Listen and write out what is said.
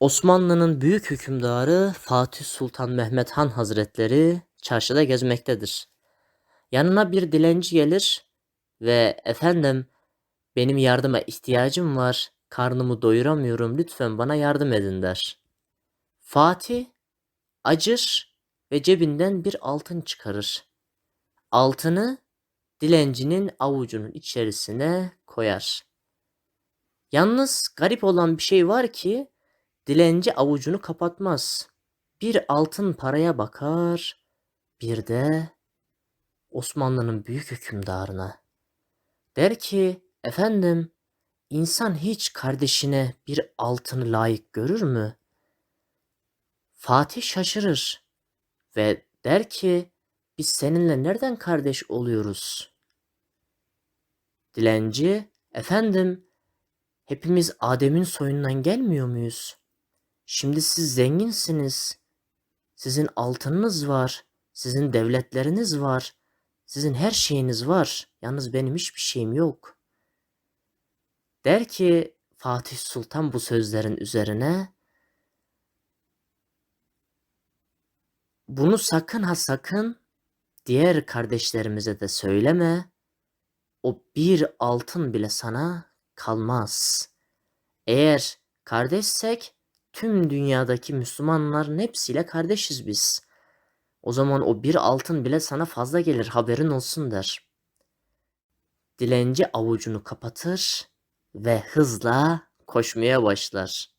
Osmanlı'nın büyük hükümdarı Fatih Sultan Mehmet Han Hazretleri çarşıda gezmektedir. Yanına bir dilenci gelir ve efendim benim yardıma ihtiyacım var, karnımı doyuramıyorum, lütfen bana yardım edin der. Fatih acır ve cebinden bir altın çıkarır. Altını dilencinin avucunun içerisine koyar. Yalnız garip olan bir şey var ki dilenci avucunu kapatmaz. Bir altın paraya bakar, bir de Osmanlı'nın büyük hükümdarına. Der ki, efendim, insan hiç kardeşine bir altını layık görür mü? Fatih şaşırır ve der ki, biz seninle nereden kardeş oluyoruz? Dilenci, efendim, hepimiz Adem'in soyundan gelmiyor muyuz? Şimdi siz zenginsiniz. Sizin altınınız var. Sizin devletleriniz var. Sizin her şeyiniz var. Yalnız benim hiçbir şeyim yok. Der ki Fatih Sultan bu sözlerin üzerine bunu sakın ha sakın diğer kardeşlerimize de söyleme. O bir altın bile sana kalmaz. Eğer kardeşsek tüm dünyadaki Müslümanların hepsiyle kardeşiz biz. O zaman o bir altın bile sana fazla gelir haberin olsun der. Dilenci avucunu kapatır ve hızla koşmaya başlar.